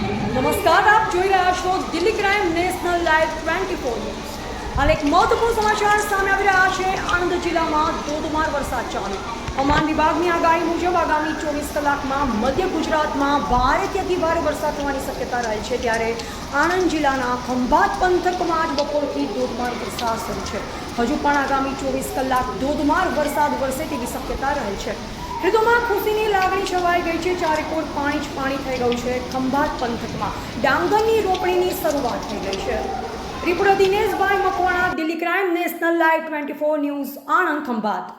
નમસ્કાર, આપ જોઈ રહ્યા છો Delhi crime national live twenty four news. હાલ એક મહત્વપૂર્ણ સમાચાર સામે આવી રહ્યા છે. આણંદ જિલ્લામાં ધોધમાર વરસાદ ચાલુ. હવામાન વિભાગની આગાહી મુજબ આગામી ચોવીસ કલાકમાં મધ્ય ગુજરાતમાં ભારેથી અતિ ભારે વરસાદ થવાની શક્યતા રહે છે. ત્યારે આણંદ જિલ્લાના ખંભાત પંથકમાં જ બપોરથી ધોધમાર વરસાદ શરૂ છે. હજુ પણ આગામી ચોવીસ કલાક ધોધમાર વરસાદ વરસે તેવી શક્યતા રહે છે. ખેડૂતોમાં ખુશીની લાગણી છવાઈ ગઈ છે. ચારે કોર પાણી જ પાણી થઈ ગયું છે. ખંભાત પંથકમાં ડાંગરની રોપણીની શરૂઆત થઈ ગઈ છે. Reporter Dineshbhai Makwana, Delhi crime national live twenty four news, Anand Khambhat.